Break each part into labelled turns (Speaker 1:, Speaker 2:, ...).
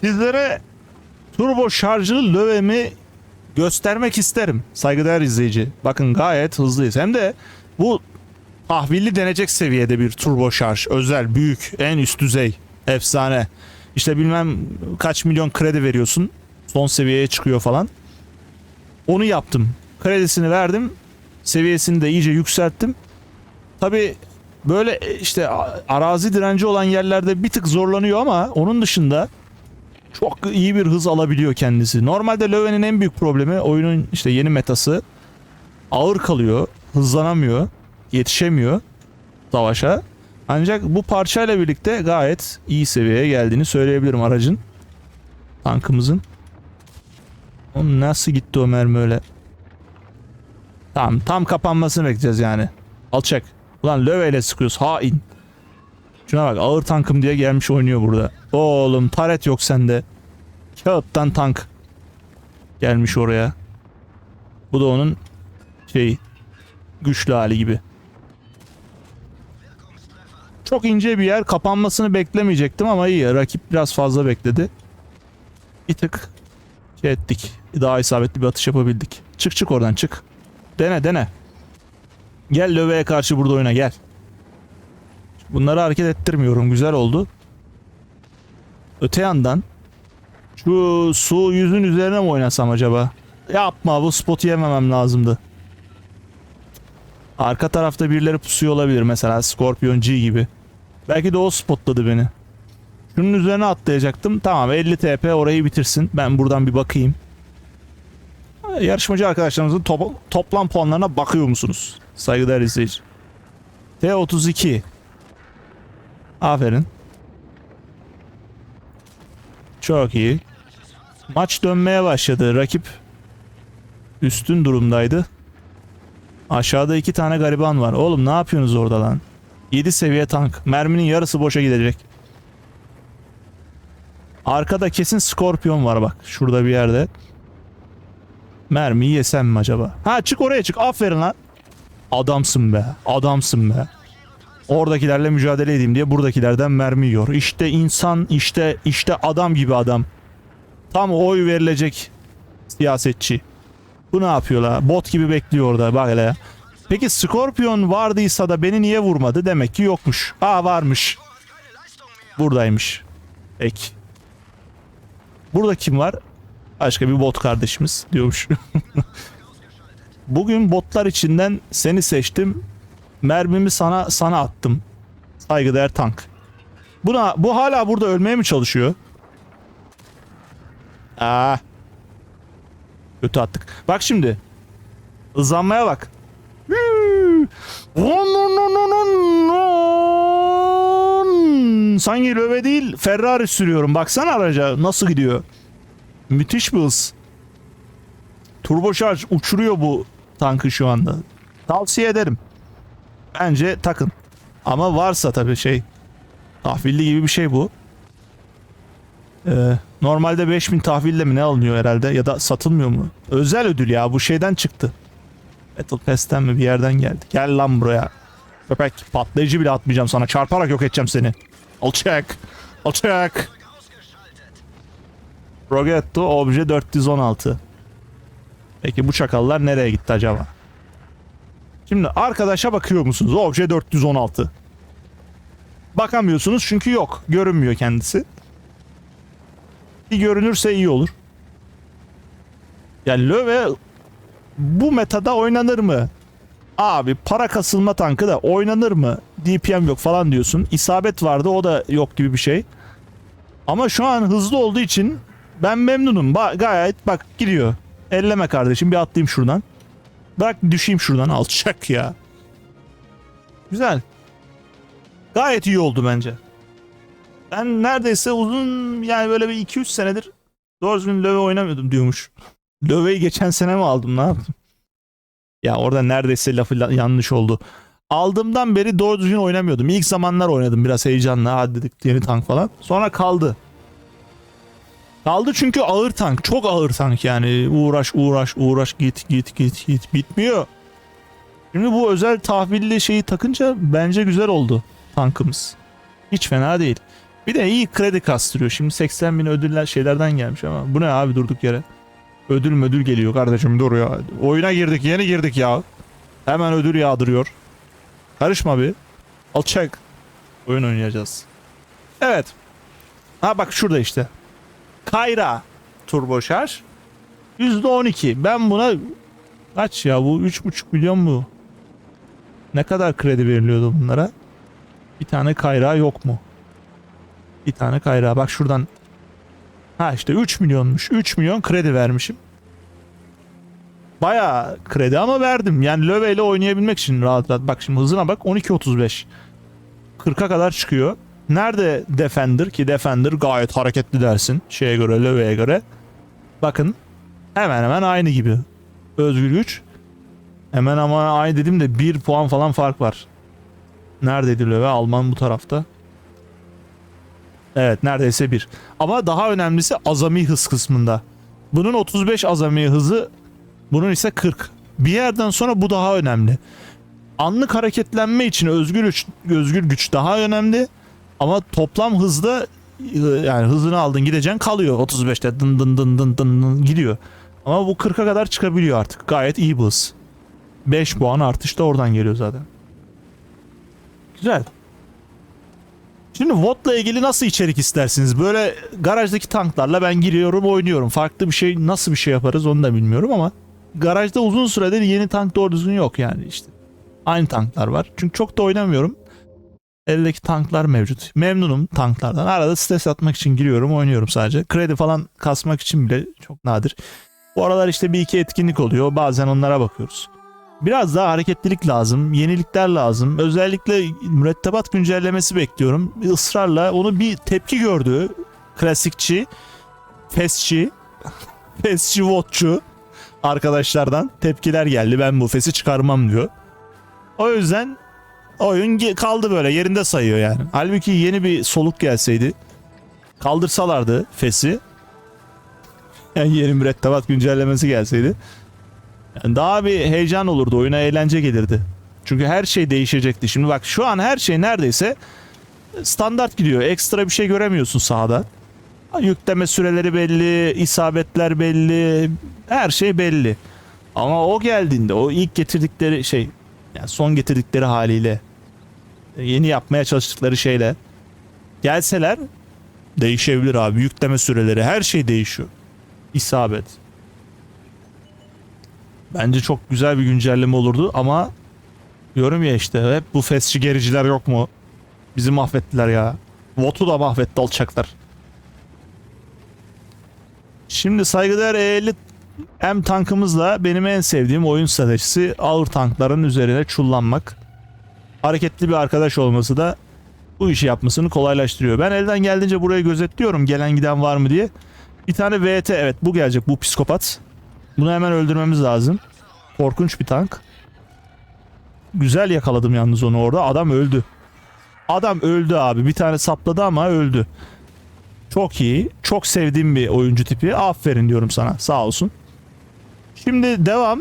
Speaker 1: Sizlere turbo şarjlı lövemi göstermek isterim saygıdeğer izleyici. Bakın gayet hızlıyız. Hem de bu tahvilli denecek seviyede bir turbo şarj. Özel, büyük, en üst düzey. Efsane. İşte bilmem kaç milyon kredi veriyorsun. Son seviyeye çıkıyor falan. Onu yaptım. Kredisini verdim. Seviyesini de iyice yükselttim. Tabi böyle işte arazi direnci olan yerlerde bir tık zorlanıyor ama onun dışında çok iyi bir hız alabiliyor kendisi. Normalde Löwen'in en büyük problemi oyunun işte yeni metası ağır kalıyor, hızlanamıyor, yetişemiyor savaşa. Ancak bu parçayla birlikte gayet iyi seviyeye geldiğini söyleyebilirim aracın. Tankımızın. Oğlum nasıl gitti o mermi öyle? Tamam tam kapanmasını bekleyeceğiz yani. Alçak. Ulan löveyle sıkıyoruz hain. Şuna bak ağır tankım diye gelmiş oynuyor burada. Oğlum taret yok sende. Kağıttan tank. Gelmiş oraya. Bu da onun şey güçlü hali gibi. Çok ince bir yer kapanmasını beklemeyecektim ama iyi rakip biraz fazla bekledi. Bir tık şey ettik. Daha isabetli bir atış yapabildik. Çık çık oradan çık. Dene dene. Gel Löve'ye karşı burada oyna gel. Bunları hareket ettirmiyorum. Güzel oldu. Öte yandan şu su yüzün üzerine mi oynasam acaba? Yapma bu spotu yememem lazımdı. Arka tarafta birileri pusuyor olabilir mesela Scorpion G gibi. Belki de o spotladı beni. Şunun üzerine atlayacaktım. Tamam 50 TP orayı bitirsin. Ben buradan bir bakayım. Yarışmacı arkadaşlarımızın top- toplam puanlarına bakıyor musunuz? Saygıdeğer izleyici. T32. Aferin. Çok iyi. Maç dönmeye başladı. Rakip üstün durumdaydı. Aşağıda iki tane gariban var. Oğlum ne yapıyorsunuz orada lan? 7 seviye tank. Merminin yarısı boşa gidecek. Arkada kesin skorpiyon var bak. Şurada bir yerde. Mermiyi yesem mi acaba? Ha çık oraya çık. Aferin lan. Adamsın be. Adamsın be. Oradakilerle mücadele edeyim diye buradakilerden mermi yiyor. İşte insan, işte işte adam gibi adam. Tam oy verilecek siyasetçi. Bu ne yapıyor la? Bot gibi bekliyor orada bak hele. Peki Scorpion vardıysa da beni niye vurmadı? Demek ki yokmuş. Aa varmış. Buradaymış. Peki. Burada kim var? Başka bir bot kardeşimiz diyormuş. Bugün botlar içinden seni seçtim. Mermimi sana sana attım. Saygıdeğer tank. Buna bu hala burada ölmeye mi çalışıyor? Aa. Kötü attık. Bak şimdi. Hızlanmaya bak. Sanki löve değil Ferrari sürüyorum. Baksana araca nasıl gidiyor. Müthiş bir hız. Turbo şarj uçuruyor bu tankı şu anda. Tavsiye ederim. Bence takın. Ama varsa tabii şey tahvilli gibi bir şey bu. Ee, normalde 5000 tahville mi ne alınıyor herhalde ya da satılmıyor mu? Özel ödül ya bu şeyden çıktı. Battle Pass'ten mi bir yerden geldi. Gel lan buraya. Köpek patlayıcı bile atmayacağım sana. Çarparak yok edeceğim seni. Alçak. Alçak. Progetto obje 416. Peki bu çakallar nereye gitti acaba? Şimdi arkadaşa bakıyor musunuz? Obje 416. Bakamıyorsunuz çünkü yok. Görünmüyor kendisi. Bir görünürse iyi olur. Yani Löwe bu metada oynanır mı? Abi para kasılma tankı da oynanır mı? DPM yok falan diyorsun. İsabet vardı o da yok gibi bir şey. Ama şu an hızlı olduğu için ben memnunum. Ba- gayet bak gidiyor. Elleme kardeşim bir atlayayım şuradan. Bırak düşeyim şuradan alçak ya. Güzel. Gayet iyi oldu bence. Ben neredeyse uzun yani böyle bir 2-3 senedir doğru düzgün löve oynamıyordum diyormuş. Löveyi geçen sene mi aldım ne yaptım? Ya orada neredeyse lafı la- yanlış oldu. Aldığımdan beri doğru düzgün oynamıyordum. İlk zamanlar oynadım biraz heyecanla. Hadi dedik yeni tank falan. Sonra kaldı. Kaldı çünkü ağır tank. Çok ağır tank yani. Uğraş uğraş uğraş git git git git. Bitmiyor. Şimdi bu özel tahvilli şeyi takınca bence güzel oldu tankımız. Hiç fena değil. Bir de iyi kredi kastırıyor. Şimdi 80 bin ödüller şeylerden gelmiş ama bu ne abi durduk yere. Ödül müdül geliyor kardeşim dur ya. Oyuna girdik yeni girdik ya. Hemen ödül yağdırıyor. Karışma bir. Al çek. Oyun oynayacağız. Evet. Ha bak şurada işte. Kayra turbo şarj. %12. Ben buna kaç ya bu 3,5 milyon mu? Ne kadar kredi veriliyordu bunlara? Bir tane kayrağı yok mu? Bir tane kayrağı. Bak şuradan. Ha işte 3 milyonmuş. 3 milyon kredi vermişim. Bayağı kredi ama verdim. Yani Löwe ile oynayabilmek için rahat rahat. Bak şimdi hızına bak 12.35. 40'a kadar çıkıyor. Nerede Defender ki Defender gayet hareketli dersin şeye göre Löwe'ye göre. Bakın hemen hemen aynı gibi. Özgür güç. Hemen ama aynı dedim de 1 puan falan fark var. Neredeydi Löwe? Alman bu tarafta. Evet neredeyse 1. Ama daha önemlisi azami hız kısmında. Bunun 35 azami hızı bunun ise 40. Bir yerden sonra bu daha önemli. Anlık hareketlenme için özgür güç, özgür güç daha önemli. Ama toplam hızda yani hızını aldın gideceksin kalıyor 35'te dın dın dın dın dın dın gidiyor. Ama bu 40'a kadar çıkabiliyor artık. Gayet iyi bir hız. 5 puan artış da oradan geliyor zaten. Güzel. Şimdi VOD'la ilgili nasıl içerik istersiniz? Böyle garajdaki tanklarla ben giriyorum oynuyorum. Farklı bir şey nasıl bir şey yaparız onu da bilmiyorum ama garajda uzun süredir yeni tank doğru düzgün yok yani işte. Aynı tanklar var. Çünkü çok da oynamıyorum. Eldeki tanklar mevcut. Memnunum tanklardan. Arada stres atmak için giriyorum oynuyorum sadece. Kredi falan kasmak için bile çok nadir. Bu aralar işte bir iki etkinlik oluyor. Bazen onlara bakıyoruz. Biraz daha hareketlilik lazım. Yenilikler lazım. Özellikle mürettebat güncellemesi bekliyorum. Bir ısrarla onu bir tepki gördü. Klasikçi, fesçi, fesçi votçu arkadaşlardan tepkiler geldi. Ben bu fesi çıkarmam diyor. O yüzden oyun kaldı böyle yerinde sayıyor yani. Halbuki yeni bir soluk gelseydi kaldırsalardı fesi yani yeni mürettebat güncellemesi gelseydi yani daha bir heyecan olurdu oyuna eğlence gelirdi. Çünkü her şey değişecekti. Şimdi bak şu an her şey neredeyse standart gidiyor. Ekstra bir şey göremiyorsun sahada. Yükleme süreleri belli, isabetler belli, her şey belli. Ama o geldiğinde o ilk getirdikleri şey yani son getirdikleri haliyle yeni yapmaya çalıştıkları şeyle gelseler değişebilir abi. Yükleme süreleri her şey değişiyor. İsabet. Bence çok güzel bir güncelleme olurdu ama diyorum ya işte hep bu fesçi gericiler yok mu? Bizi mahvettiler ya. Votu da mahvetti alçaklar. Şimdi saygıdeğer E50 M tankımızla benim en sevdiğim oyun stratejisi ağır tankların üzerine çullanmak. Hareketli bir arkadaş olması da bu işi yapmasını kolaylaştırıyor. Ben elden geldiğince burayı gözetliyorum gelen giden var mı diye. Bir tane VT evet bu gelecek bu psikopat. Bunu hemen öldürmemiz lazım. Korkunç bir tank. Güzel yakaladım yalnız onu orada. Adam öldü. Adam öldü abi. Bir tane sapladı ama öldü. Çok iyi. Çok sevdiğim bir oyuncu tipi. Aferin diyorum sana. Sağ olsun. Şimdi devam.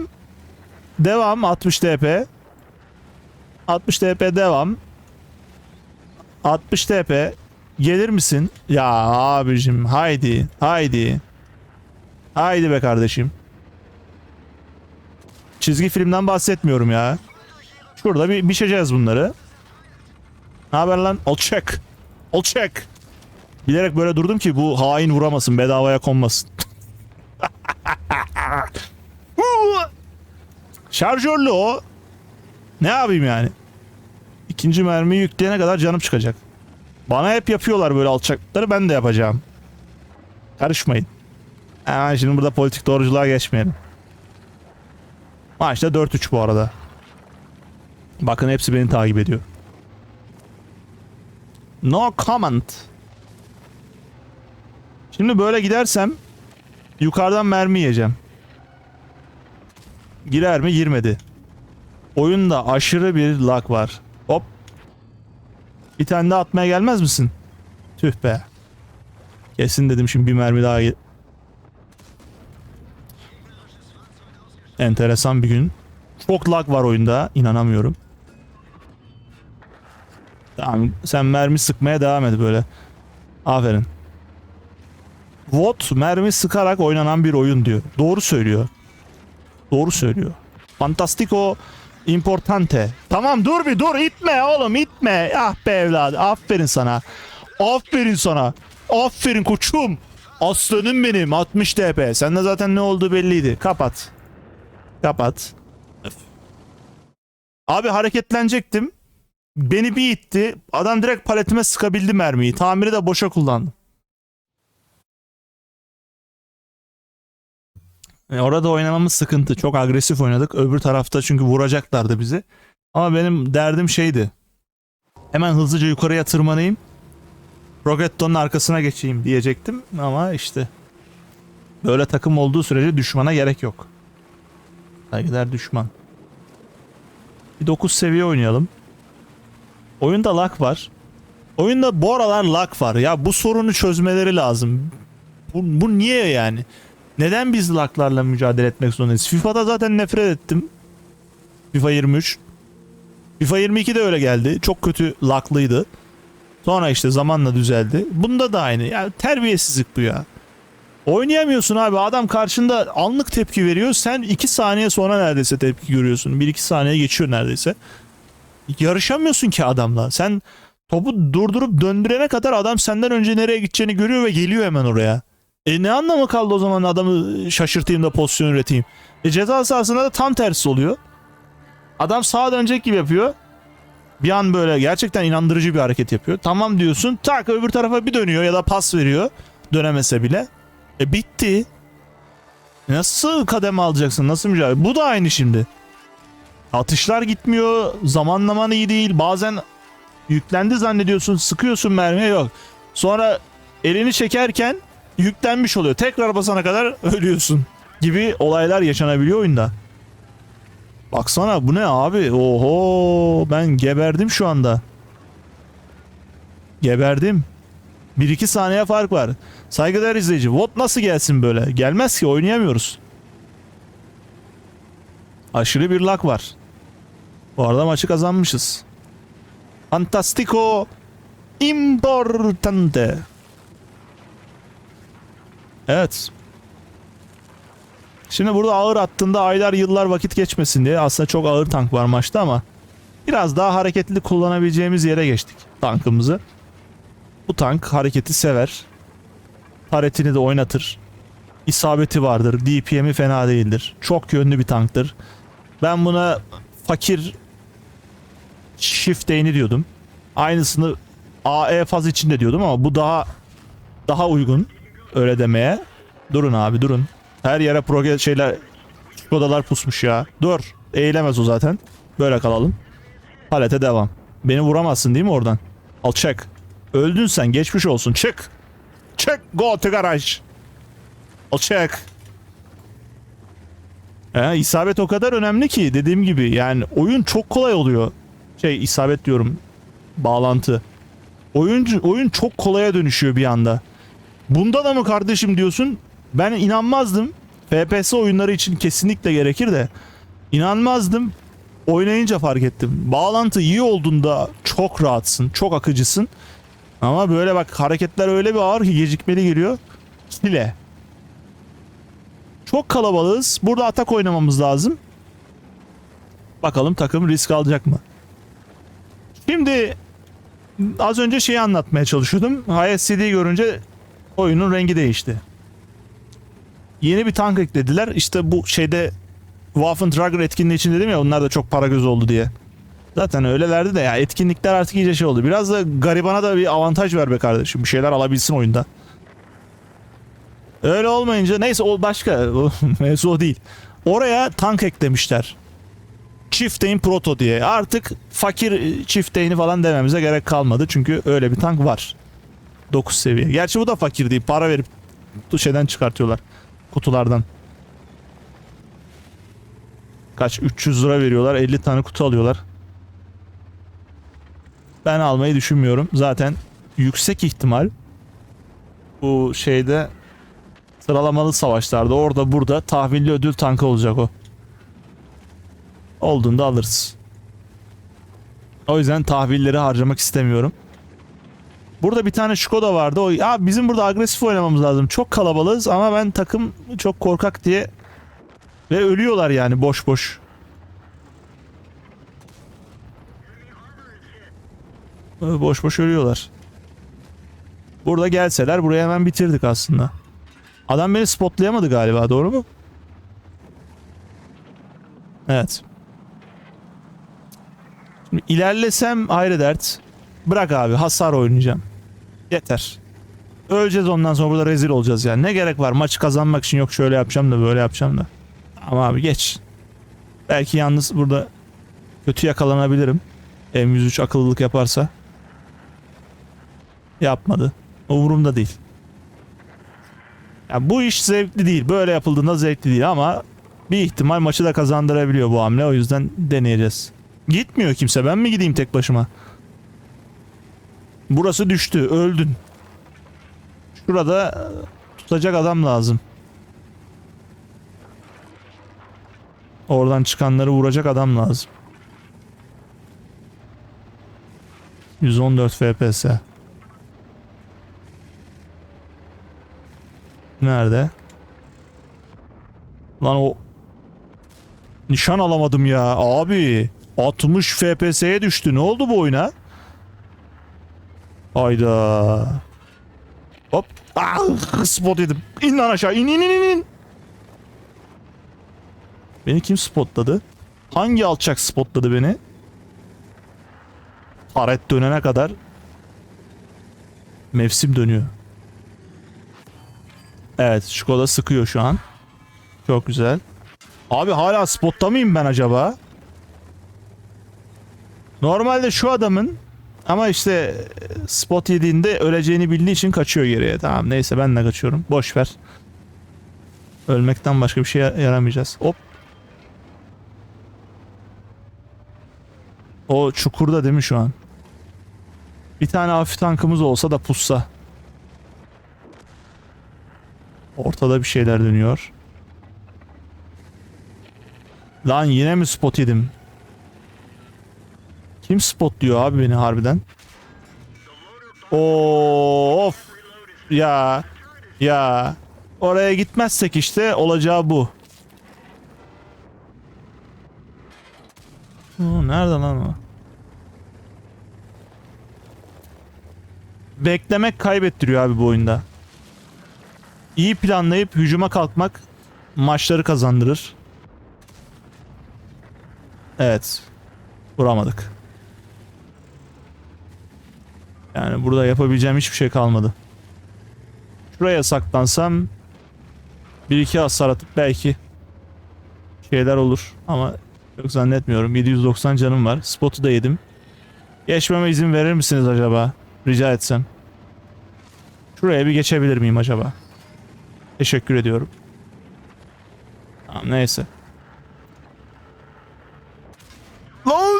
Speaker 1: Devam 60 TP. 60 TP devam. 60 TP. Gelir misin? Ya abicim haydi. Haydi. Haydi be kardeşim. Çizgi filmden bahsetmiyorum ya. Şurada bir biçeceğiz bunları. Ne haber lan? Alçak. Alçak. Bilerek böyle durdum ki bu hain vuramasın, bedavaya konmasın. Şarjörlü o. Ne yapayım yani? İkinci mermiyi yükleyene kadar canım çıkacak. Bana hep yapıyorlar böyle alçaklıkları ben de yapacağım. Karışmayın. Hemen şimdi burada politik doğruculuğa geçmeyelim. Maçta 4-3 bu arada. Bakın hepsi beni takip ediyor. No comment. Şimdi böyle gidersem yukarıdan mermi yiyeceğim. Girer mi? Girmedi. Oyunda aşırı bir lag var. Hop. Bir tane daha atmaya gelmez misin? Tüh be. Kesin dedim şimdi bir mermi daha Enteresan bir gün. Çok lag var oyunda. inanamıyorum. Tamam sen mermi sıkmaya devam et böyle. Aferin. VOT mermi sıkarak oynanan bir oyun diyor. Doğru söylüyor. Doğru söylüyor. Fantastico importante. Tamam dur bir dur itme oğlum itme. Ah be evladı aferin sana. Aferin sana. Aferin koçum. Aslanım benim 60 TP. Sende zaten ne olduğu belliydi. Kapat. Kapat. Öf. Abi hareketlenecektim. Beni bir itti. Adam direkt paletime sıkabildi mermiyi. Tamiri de boşa kullandım. E, orada oynamamız sıkıntı. Çok agresif oynadık. Öbür tarafta çünkü vuracaklardı bizi. Ama benim derdim şeydi. Hemen hızlıca yukarıya tırmanayım. Rogetto'nun arkasına geçeyim diyecektim. Ama işte böyle takım olduğu sürece düşmana gerek yok. Saygılar düşman. Bir 9 seviye oynayalım. Oyunda lag var. Oyunda bu aralar lag var. Ya bu sorunu çözmeleri lazım. Bu, bu niye yani? Neden biz laglarla mücadele etmek zorundayız? FIFA'da zaten nefret ettim. FIFA 23. FIFA 22 de öyle geldi. Çok kötü laglıydı. Sonra işte zamanla düzeldi. Bunda da aynı. Ya terbiyesizlik bu ya. Oynayamıyorsun abi. Adam karşında anlık tepki veriyor. Sen 2 saniye sonra neredeyse tepki görüyorsun. 1-2 saniye geçiyor neredeyse. Yarışamıyorsun ki adamla. Sen topu durdurup döndürene kadar adam senden önce nereye gideceğini görüyor ve geliyor hemen oraya. E ne anlamı kaldı o zaman adamı şaşırtayım da pozisyon üreteyim. E ceza sahasında da tam tersi oluyor. Adam sağa dönecek gibi yapıyor. Bir an böyle gerçekten inandırıcı bir hareket yapıyor. Tamam diyorsun tak öbür tarafa bir dönüyor ya da pas veriyor. Dönemese bile. E bitti. Nasıl kademe alacaksın? Nasıl mücadele? Bu da aynı şimdi. Atışlar gitmiyor. Zamanlaman iyi değil. Bazen yüklendi zannediyorsun. Sıkıyorsun mermiye yok. Sonra elini çekerken yüklenmiş oluyor. Tekrar basana kadar ölüyorsun. Gibi olaylar yaşanabiliyor oyunda. Baksana bu ne abi? Oho ben geberdim şu anda. Geberdim. 1-2 saniye fark var. Saygıdeğer izleyici. Vot nasıl gelsin böyle? Gelmez ki oynayamıyoruz. Aşırı bir lag var. Bu arada maçı kazanmışız. Fantastico importante. Evet. Şimdi burada ağır attığında aylar yıllar vakit geçmesin diye aslında çok ağır tank var maçta ama biraz daha hareketli kullanabileceğimiz yere geçtik tankımızı. Bu tank hareketi sever. Paretini de oynatır. İsabeti vardır. DPM'i fena değildir. Çok yönlü bir tanktır. Ben buna fakir shift değini diyordum. Aynısını AE faz içinde diyordum ama bu daha daha uygun öyle demeye. Durun abi durun. Her yere proje şeyler odalar pusmuş ya. Dur. Eğilemez o zaten. Böyle kalalım. Palete devam. Beni vuramazsın değil mi oradan? Al çek. Öldün sen geçmiş olsun. Çık. Çık. Go to garage. Al çek. Ee, isabet o kadar önemli ki dediğim gibi yani oyun çok kolay oluyor. Şey isabet diyorum. Bağlantı. Oyuncu oyun çok kolaya dönüşüyor bir anda. Bunda da mı kardeşim diyorsun? Ben inanmazdım. FPS oyunları için kesinlikle gerekir de inanmazdım. Oynayınca fark ettim. Bağlantı iyi olduğunda çok rahatsın, çok akıcısın. Ama böyle bak hareketler öyle bir ağır ki gecikmeli geliyor. Çile. Çok kalabalığız. Burada atak oynamamız lazım. Bakalım takım risk alacak mı? Şimdi az önce şeyi anlatmaya çalışıyordum. HSCD görünce oyunun rengi değişti. Yeni bir tank eklediler. İşte bu şeyde Waffen Trager etkinliği için dedim ya onlar da çok para göz oldu diye. Zaten öylelerdi de ya etkinlikler artık iyice şey oldu. Biraz da garibana da bir avantaj ver be kardeşim. Bir şeyler alabilsin oyunda. Öyle olmayınca neyse o başka. Mevzu o değil. Oraya tank eklemişler. Chieftain Proto diye. Artık fakir Chieftain'i falan dememize gerek kalmadı. Çünkü öyle bir tank var. 9 seviye. Gerçi bu da fakir değil. Para verip şeyden çıkartıyorlar. Kutulardan. Kaç? 300 lira veriyorlar. 50 tane kutu alıyorlar. Ben almayı düşünmüyorum. Zaten yüksek ihtimal bu şeyde sıralamalı savaşlarda orada burada tahvilli ödül tankı olacak o. Olduğunda alırız. O yüzden tahvilleri harcamak istemiyorum. Burada bir tane Skoda vardı. O ya bizim burada agresif oynamamız lazım. Çok kalabalığız ama ben takım çok korkak diye ve ölüyorlar yani boş boş. Boş boş ölüyorlar. Burada gelseler buraya hemen bitirdik aslında. Adam beni spotlayamadı galiba doğru mu? Evet. Şimdi ilerlesem ayrı dert. Bırak abi hasar oynayacağım. Yeter. Öleceğiz ondan sonra burada rezil olacağız yani. Ne gerek var maçı kazanmak için yok şöyle yapacağım da böyle yapacağım da. Ama abi geç. Belki yalnız burada kötü yakalanabilirim. M103 akıllılık yaparsa. Yapmadı. Umurumda değil. Ya bu iş zevkli değil. Böyle yapıldığında zevkli değil ama bir ihtimal maçı da kazandırabiliyor bu hamle. O yüzden deneyeceğiz. Gitmiyor kimse. Ben mi gideyim tek başıma? Burası düştü. Öldün. Şurada tutacak adam lazım. Oradan çıkanları vuracak adam lazım. 114 FPS. Nerede? Lan o nişan alamadım ya abi. 60 FPS'ye düştü. Ne oldu bu oyuna? Hayda. Hop. Ah, spot yedim. İn lan aşağı. İn in in in. Beni kim spotladı? Hangi alçak spotladı beni? Taret dönene kadar mevsim dönüyor. Evet, Skoda sıkıyor şu an. Çok güzel. Abi hala spotta mıyım ben acaba? Normalde şu adamın ama işte spot yediğinde öleceğini bildiği için kaçıyor geriye. Tamam neyse ben de kaçıyorum. Boş ver. Ölmekten başka bir şey yaramayacağız. Hop. O çukurda değil mi şu an? Bir tane hafif tankımız olsa da pussa. Ortada bir şeyler dönüyor. Lan yine mi spot yedim? Kim spotluyor abi beni harbiden? Of ya ya oraya gitmezsek işte olacağı bu. Oo, nerede lan o? Beklemek kaybettiriyor abi bu oyunda. İyi planlayıp hücuma kalkmak maçları kazandırır. Evet. Vuramadık. Yani burada yapabileceğim hiçbir şey kalmadı. Şuraya saklansam bir iki hasar atıp belki şeyler olur ama çok zannetmiyorum. 790 canım var. Spot'u da yedim. Geçmeme izin verir misiniz acaba? Rica etsem. Şuraya bir geçebilir miyim acaba? Teşekkür ediyorum. Tamam neyse. Lan!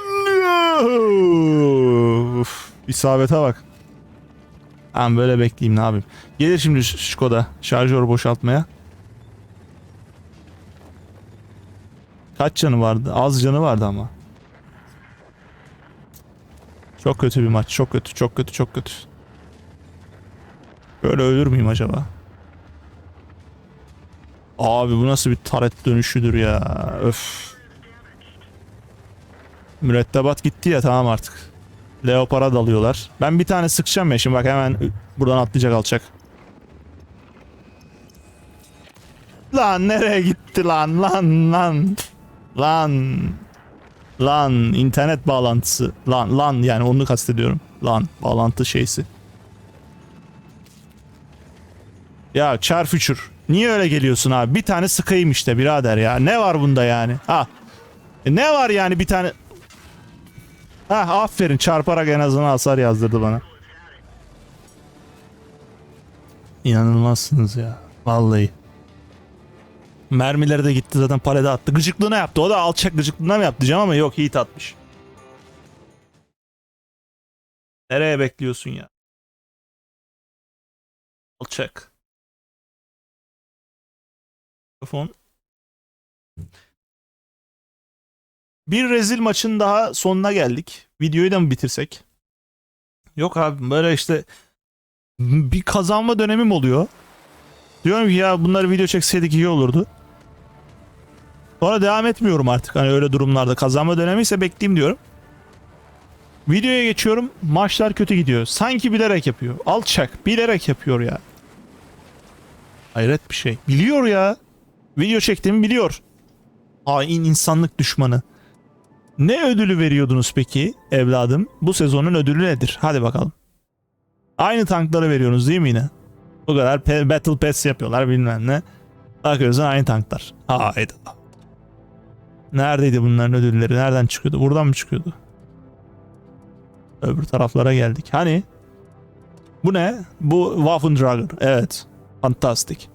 Speaker 1: Uf, isabete bak. Ben böyle bekleyeyim ne yapayım. Gelir şimdi Skoda şarjör boşaltmaya. Kaç canı vardı? Az canı vardı ama. Çok kötü bir maç. Çok kötü, çok kötü, çok kötü. Böyle ölür müyüm acaba? Abi bu nasıl bir taret dönüşüdür ya. Öf. Mürettebat gitti ya tamam artık. Leopard'a dalıyorlar. Ben bir tane sıkacağım ya şimdi bak hemen buradan atlayacak alacak. Lan nereye gitti lan lan lan. Lan. Lan internet bağlantısı. Lan lan yani onu kastediyorum. Lan bağlantı şeysi. Ya çarfüçür. Niye öyle geliyorsun abi? Bir tane sıkayım işte birader ya. Ne var bunda yani? Ha. E ne var yani bir tane... Ha aferin çarparak en azından hasar yazdırdı bana. İnanılmazsınız ya. Vallahi. Mermileri de gitti zaten palede attı. Gıcıklığına yaptı. O da alçak gıcıklığına mı yaptı diyeceğim ama yok Yiğit atmış. Nereye bekliyorsun ya? Alçak. Mikrofon. Bir rezil maçın daha sonuna geldik. Videoyu da mı bitirsek? Yok abi böyle işte bir kazanma dönemim oluyor. Diyorum ki ya bunları video çekseydik iyi olurdu. Sonra devam etmiyorum artık. Hani öyle durumlarda kazanma dönemi ise bekleyeyim diyorum. Videoya geçiyorum. Maçlar kötü gidiyor. Sanki bilerek yapıyor. Alçak. Bilerek yapıyor ya. Hayret bir şey. Biliyor ya. Video çektiğimi biliyor. Hain insanlık düşmanı. Ne ödülü veriyordunuz peki evladım? Bu sezonun ödülü nedir? Hadi bakalım. Aynı tankları veriyorsunuz değil mi yine? Bu kadar Battle Pass yapıyorlar bilmem ne. Bakıyorsun aynı tanklar. Hayda. Neredeydi bunların ödülleri? Nereden çıkıyordu? Buradan mı çıkıyordu? Öbür taraflara geldik. Hani? Bu ne? Bu Waffendrager. Evet. Fantastik.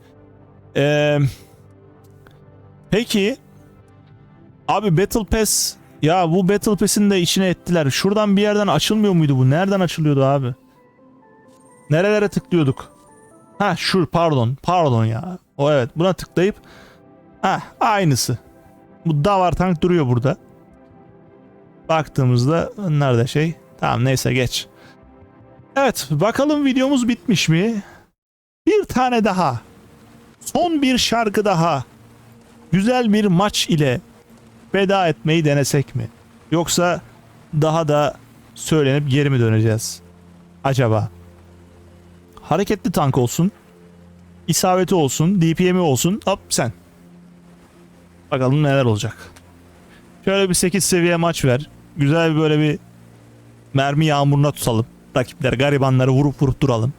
Speaker 1: Ee, peki Abi Battle Pass ya bu Battle Pass'in de içine ettiler. Şuradan bir yerden açılmıyor muydu bu? Nereden açılıyordu abi? Nerelere tıklıyorduk? Ha şu pardon. Pardon ya. O evet buna tıklayıp ha aynısı. Bu Davar tank duruyor burada. Baktığımızda nerede şey? Tamam neyse geç. Evet bakalım videomuz bitmiş mi? Bir tane daha. Son bir şarkı daha. Güzel bir maç ile veda etmeyi denesek mi? Yoksa daha da söylenip geri mi döneceğiz? Acaba? Hareketli tank olsun. isabeti olsun. DPM'i olsun. Hop sen. Bakalım neler olacak. Şöyle bir 8 seviye maç ver. Güzel bir böyle bir mermi yağmuruna tutalım. Rakipler garibanları vurup vurup duralım.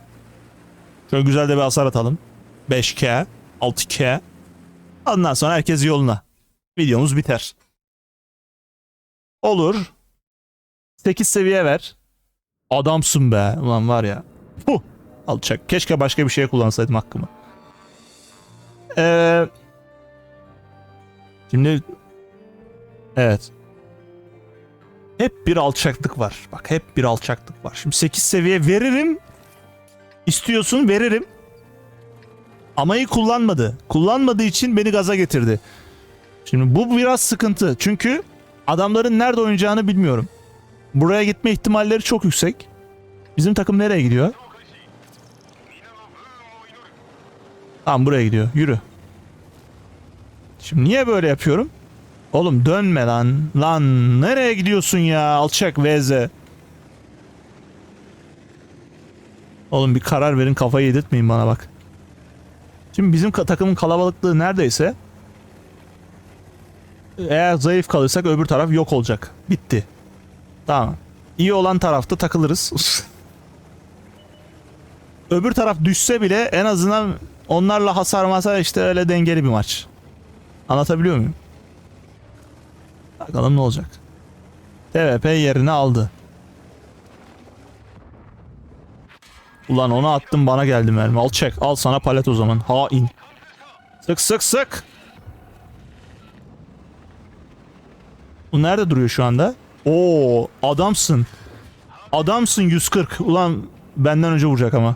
Speaker 1: Şöyle güzel de bir hasar atalım. 5K, 6K. Ondan sonra herkes yoluna. Videomuz biter. Olur. 8 seviye ver. Adamsın be. Ulan var ya. Puh. Alçak. Keşke başka bir şeye kullansaydım hakkımı. Ee, şimdi evet. Hep bir alçaklık var. Bak hep bir alçaklık var. Şimdi 8 seviye veririm. İstiyorsun veririm. Ama iyi kullanmadı. Kullanmadığı için beni gaza getirdi. Şimdi bu biraz sıkıntı. Çünkü adamların nerede oynayacağını bilmiyorum. Buraya gitme ihtimalleri çok yüksek. Bizim takım nereye gidiyor? Tamam buraya gidiyor. Yürü. Şimdi niye böyle yapıyorum? Oğlum dönme lan. Lan nereye gidiyorsun ya? Alçak VZ. Oğlum bir karar verin kafayı yedirtmeyin bana bak. Şimdi bizim takımın kalabalıklığı neredeyse eğer zayıf kalırsak öbür taraf yok olacak. Bitti. Tamam. İyi olan tarafta takılırız. öbür taraf düşse bile en azından onlarla hasar masar işte öyle dengeli bir maç. Anlatabiliyor muyum? Bakalım ne olacak. TVP yerini aldı. Ulan onu attım bana geldi mermi. Al çek. Al sana palet o zaman. Hain. Sık sık sık. Bu nerede duruyor şu anda? Oo adamsın. Adamsın 140. Ulan benden önce vuracak ama.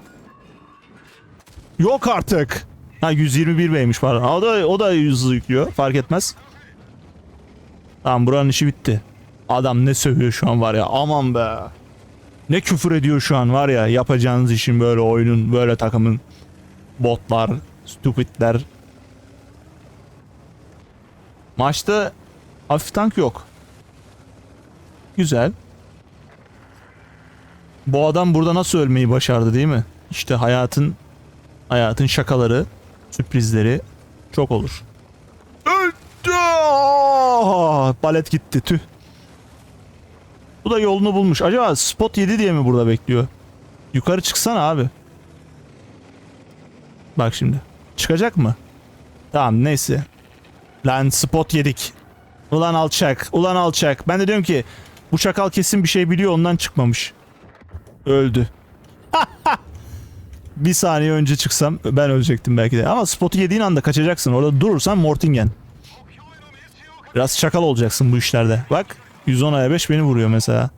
Speaker 1: Yok artık. Ha 121 beymiş pardon. O da o da hızlı yüklüyor. Fark etmez. Tamam buranın işi bitti. Adam ne sövüyor şu an var ya. Aman be. Ne küfür ediyor şu an var ya. Yapacağınız işin böyle oyunun böyle takımın botlar, stupidler. Maçta hafif tank yok. Güzel. Bu adam burada nasıl ölmeyi başardı değil mi? İşte hayatın hayatın şakaları, sürprizleri çok olur. Balet gitti tüh. Bu da yolunu bulmuş. Acaba spot 7 diye mi burada bekliyor? Yukarı çıksana abi. Bak şimdi. Çıkacak mı? Tamam neyse. Lan spot yedik. Ulan alçak. Ulan alçak. Ben de diyorum ki bu çakal kesin bir şey biliyor ondan çıkmamış. Öldü. bir saniye önce çıksam ben ölecektim belki de. Ama spotu yediğin anda kaçacaksın. Orada durursan Mortingen. Biraz çakal olacaksın bu işlerde. Bak 110 aya 5 beni vuruyor mesela.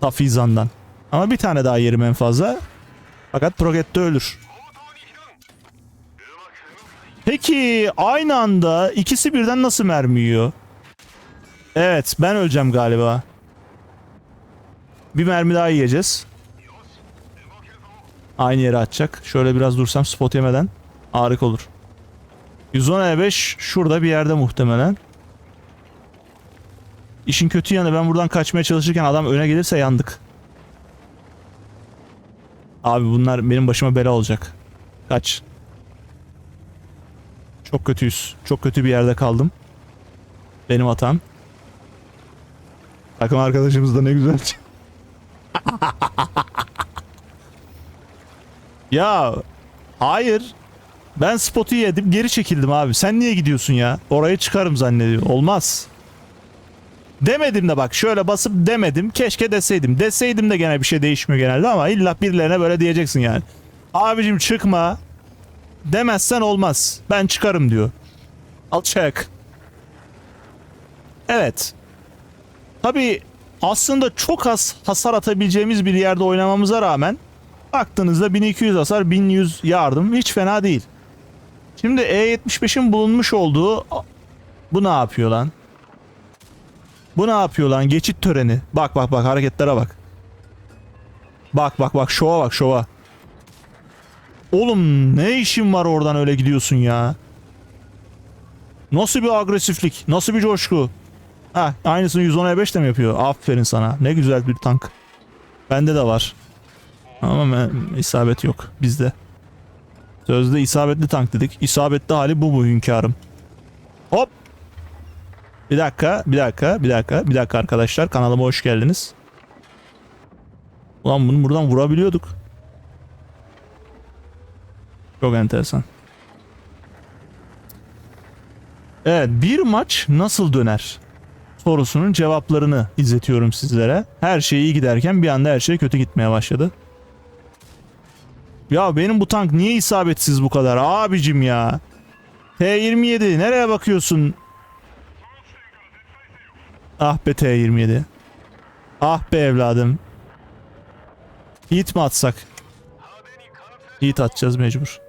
Speaker 1: Tafizan'dan. Ama bir tane daha yerim en fazla. Fakat Proget'te ölür. Peki aynı anda ikisi birden nasıl mermi yiyor? Evet ben öleceğim galiba. Bir mermi daha yiyeceğiz. Aynı yere atacak. Şöyle biraz dursam spot yemeden harika olur. 110 E5 şurada bir yerde muhtemelen. İşin kötü yanı ben buradan kaçmaya çalışırken adam öne gelirse yandık. Abi bunlar benim başıma bela olacak. Kaç. Çok kötüyüz. Çok kötü bir yerde kaldım. Benim hatam. Takım arkadaşımız da ne güzel. ya hayır. Ben spotu yedim geri çekildim abi. Sen niye gidiyorsun ya? Oraya çıkarım zannediyor. Olmaz. Demedim de bak şöyle basıp demedim. Keşke deseydim. Deseydim de gene bir şey değişmiyor genelde ama illa birilerine böyle diyeceksin yani. Abicim çıkma. Demezsen olmaz. Ben çıkarım diyor. Alçak. Evet. Tabii aslında çok az hasar atabileceğimiz bir yerde oynamamıza rağmen baktığınızda 1200 hasar 1100 yardım hiç fena değil. Şimdi E75'in bulunmuş olduğu bu ne yapıyor lan? Bu ne yapıyor lan? Geçit töreni. Bak bak bak hareketlere bak. Bak bak bak şova bak şova. Oğlum ne işin var oradan öyle gidiyorsun ya? Nasıl bir agresiflik? Nasıl bir coşku? Ha, aynısını 110'a 5 de mi yapıyor? Aferin sana. Ne güzel bir tank. Bende de var. Ama ben- isabet yok bizde. Sözde isabetli tank dedik. İsabetli hali bu bu hünkârım. Hop. Bir dakika, bir dakika, bir dakika, bir dakika arkadaşlar. Kanalıma hoş geldiniz. Ulan bunu buradan vurabiliyorduk. Çok enteresan. Evet, bir maç nasıl döner? Sorusunun cevaplarını izletiyorum sizlere. Her şey iyi giderken bir anda her şey kötü gitmeye başladı. Ya benim bu tank niye isabetsiz bu kadar abicim ya? T27 nereye bakıyorsun? Ah be T27. Ah be evladım. Heat mi atsak? Heat atacağız mecbur.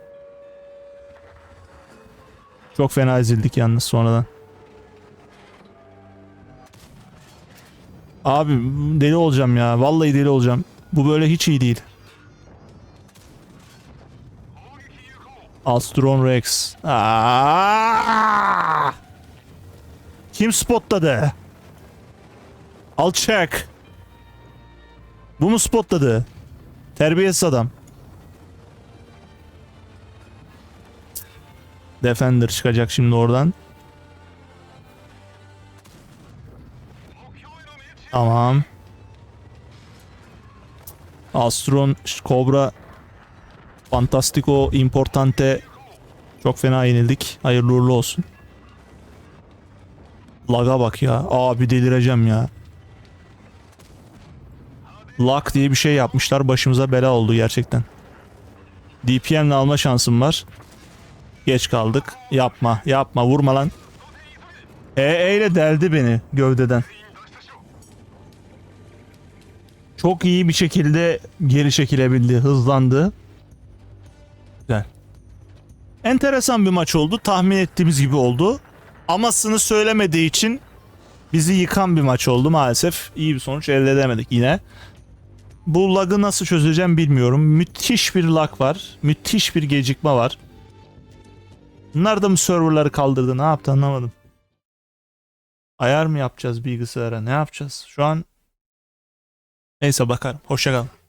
Speaker 1: Çok fena ezildik yalnız sonradan. Abi deli olacağım ya. Vallahi deli olacağım. Bu böyle hiç iyi değil. Astron Rex. Aa! Kim spotladı? Alçak. Bu mu spotladı? Terbiyesiz adam. Defender çıkacak şimdi oradan. Tamam. Astron, Cobra, Fantastico, Importante. Çok fena yenildik. Hayırlı uğurlu olsun. Laga bak ya. Abi delireceğim ya. Lag diye bir şey yapmışlar. Başımıza bela oldu gerçekten. DPM'le alma şansım var. Geç kaldık. Yapma. Yapma. Vurma lan. EE ile deldi beni gövdeden. Çok iyi bir şekilde geri çekilebildi. Hızlandı. Güzel. Enteresan bir maç oldu. Tahmin ettiğimiz gibi oldu. Amasını söylemediği için bizi yıkan bir maç oldu maalesef. İyi bir sonuç elde edemedik yine. Bu lag'ı nasıl çözeceğim bilmiyorum. Müthiş bir lag var. Müthiş bir gecikme var. Bunlar da mı serverları kaldırdı? Ne yaptı anlamadım. Ayar mı yapacağız bilgisayara? Ne yapacağız? Şu an neyse bakarım. Hoşçakalın.